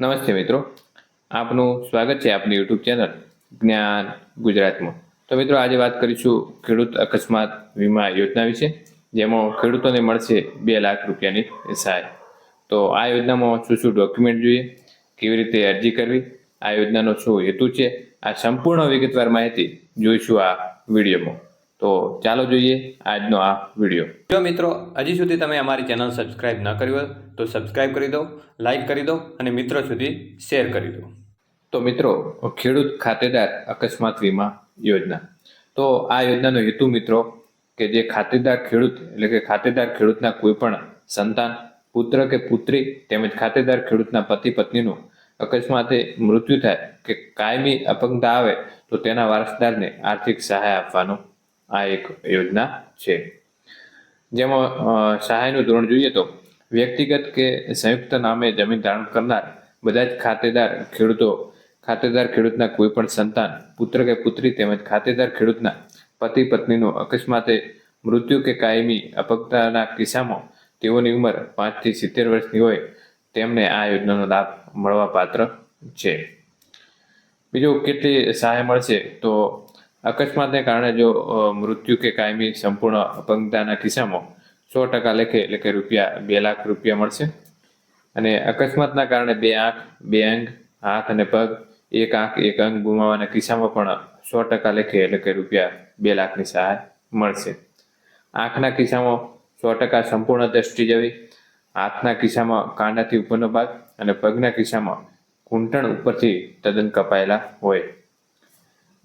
નમસ્તે મિત્રો. આપનું સ્વાગત છે આપની યુટ્યુબ ચેનલ જ્ઞાન ગુજરાતમાં. તો મિત્રો, આજે વાત કરીશું ખેડૂત અકસ્માત વીમા યોજના વિશે, જેમાં ખેડૂતોને મળશે બે લાખ રૂપિયાની સહાય. તો આ યોજનામાં શું શું ડોક્યુમેન્ટ જોઈએ, કેવી રીતે અરજી કરવી, આ યોજનાનો શું હેતુ છે, આ સંપૂર્ણ વિગતવાર માહિતી જોઈશું આ વિડીયોમાં. તો ચાલો જોઈએ આજનો આ વીડિયો. જો મિત્રો હજી સુધી તમે અમારી ચેનલ સબસ્ક્રાઇબ ન કરી હોય તો સબસ્ક્રાઇબ કરી દો લાઇક કરી દો અને મિત્રો સુધી શેર કરી દો. તો મિત્રો ખેડૂત ખાતેદાર અકસ્માત વીમા યોજના. તો આ યોજનાનો હેતુ મિત્રો કે જે ખાતેદાર ખેડૂત એટલે કે ખાતેદાર ખેડૂતના કોઈ પણ સંતાન પુત્ર કે પુત્રી તેમજ ખાતેદાર ખેડૂતના પતિ પત્નીનું અકસ્માતે મૃત્યુ થાય કે કાયમી અપંગતા આવે તો તેના વારસદારને આર્થિક સહાય આપવાનો આ એક યોજના છે. જેમાં સહાયનું ધોરણ જોઈએ તો વ્યક્તિગત કે સંયુક્ત નામે જમીન ધારણ કરનાર, બધા જ ખાતેદાર ખેડૂતો, ખાતેદાર ખેડૂતના કોઈ પણ સંતાન, પુત્ર કે પુત્રી તેમજ ખાતેદાર ખેડૂતના પતિ પત્નીનું અકસ્માતે મૃત્યુ કે કાયમી અપંગતાના કિસ્સામાં તેઓની ઉંમર પાંચથી સિત્તેર વર્ષની હોય, તેમને આ યોજનાનો લાભ મળવા પાત્ર છે. બીજું કેટલી સહાય મળશે તો અકસ્માતને કારણે જો મૃત્યુ કે કાયમી સંપૂર્ણ અપંગતાના કિસ્સામાં સો ટકા લેખે એટલે કે રૂપિયા, બે લાખ રૂપિયા મળશે. અને અકસ્માતના કારણે બે આંખ, બે અંગ, હાથ અને પગ, એક આંખ, એક અંગ ગુમાવવાના કિસ્સામાં પણ સો ટકા લેખે એટલે કે રૂપિયા બે લાખની સહાય મળશે. આંખના કિસ્સામાં સો ટકા સંપૂર્ણ દ્રષ્ટિ જવી, હાથના કિસ્સામાં કાંડાથી ઉપરનો ભાગ અને પગના કિસ્સામાં ઘૂંટણ ઉપરથી તદ્દન કપાયેલા હોય.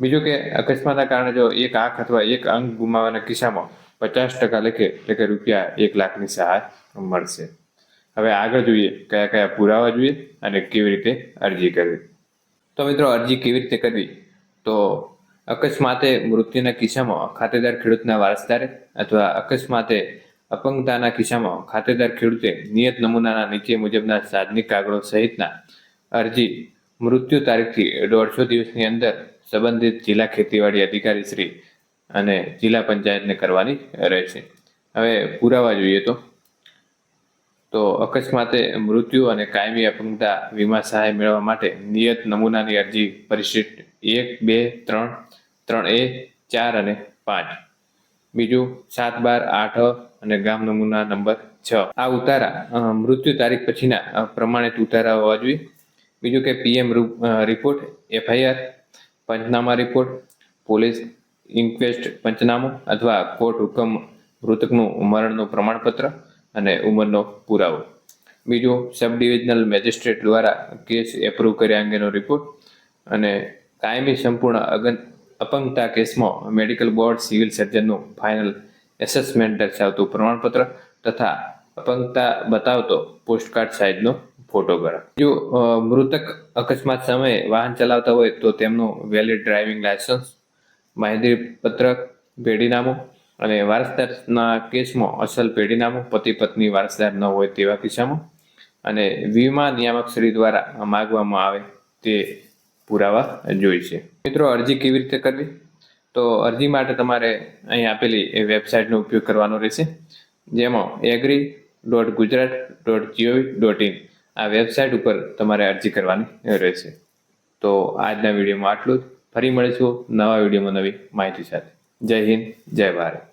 બીજું કે અકસ્માતના કારણે જો એક આંખ અથવા એક અંગ ગુમાવવાના કિસ્સામાં પચાસ ટકા લેખે એટલે કે રૂપિયા એક લાખની સહાય મળશે. હવે આગળ જોઈએ કયા કયા પુરાવા જોઈએ અને કેવી રીતે અરજી કરવી. તો મિત્રો, અરજી કેવી રીતે કરવી? તો અકસ્માતે મૃત્યુના કિસ્સામાં ખાતેદાર ખેડૂતના વારસદારે અથવા અકસ્માતે અપંગતાના કિસ્સામાં ખાતેદાર ખેડૂતે નિયત નમૂનાના નીચે મુજબના સાધનિક કાગળો સહિતના અરજી મૃત્યુ તારીખથી દોઢસો દિવસની અંદર સંબંધિત જિલ્લા ખેતીવાડી અધિકારી શ્રી અને જિલ્લા પંચાયતને કરવાની રહેશે. હવે પુરાવા જોઈએ તો. તો અકસ્માતે મૃત્યુ અને કાયમી અપંગતા વીમા સહાય મેળવવા માટે નિયત નમૂનાની અરજી પરિશિષ્ટ એક, બે, ત્રણ ત્રણ એ, ચાર અને પાંચ. બીજું સાત બાર આઠ અને ગામ નમૂના નંબર છ. આ ઉતારા મૃત્યુ તારીખ પછીના પ્રમાણિત ઉતારા હોવા જોઈએ. બીજું કે પીએમ રિપોર્ટ, એફઆઈઆર પંચનામા રિપોર્ટ પોલીસ ઇન્ક્વેસ્ટ પંચનામું અથવા કોર્ટ હુકમ મૃતકનું ઉમરણનું પ્રમાણપત્ર અને ઉંમરનો પુરાવો. બીજું સબ ડિવિઝનલ મેજિસ્ટ્રેટ દ્વારા કેસ એપ્રૂવ કર્યા અંગેનો રિપોર્ટ અને કાયમી સંપૂર્ણ અગન, અપંગતા કેસમાં મેડિકલ બોર્ડ સિવિલ સર્જનનું ફાઇનલ એસેસમેન્ટ દર્શાવતું પ્રમાણપત્ર તથા અપંગતા બતાવતો પોસ્ટકાર્ડ સાઇઝનો ફોટોગ્રાફ જો મૃતક અકસ્માત સમયે વાહન ચલાવતા હોય તો તેમનું વેલિડ ડ્રાઇવિંગ લાયસન્સ માહિતી પત્રક, પેઢીનામું અને વારસદારના કેસમાં અસલ પેઢીનામું, પતિ પત્ની વારસદાર ન હોય તેવા કિસ્સામાં. અને વીમા નિયામક શ્રી દ્વારા માગવામાં આવે તે પુરાવા જોઈશે. મિત્રો, અરજી કેવી રીતે કરવી? તો અરજી માટે તમારે અહીં આપેલી એ વેબસાઇટનો ઉપયોગ કરવાનો રહેશે, જેમાં agri dot Gujarat dot GOV dot in આ વેબસાઇટ ઉપર તમારે અરજી કરવાની રહેશે. તો આજના વિડીયોમાં આટલું જ. ફરી મળીશું નવા વિડીયોમાં નવી માહિતી સાથે. જય હિન્દ, જય ભારત.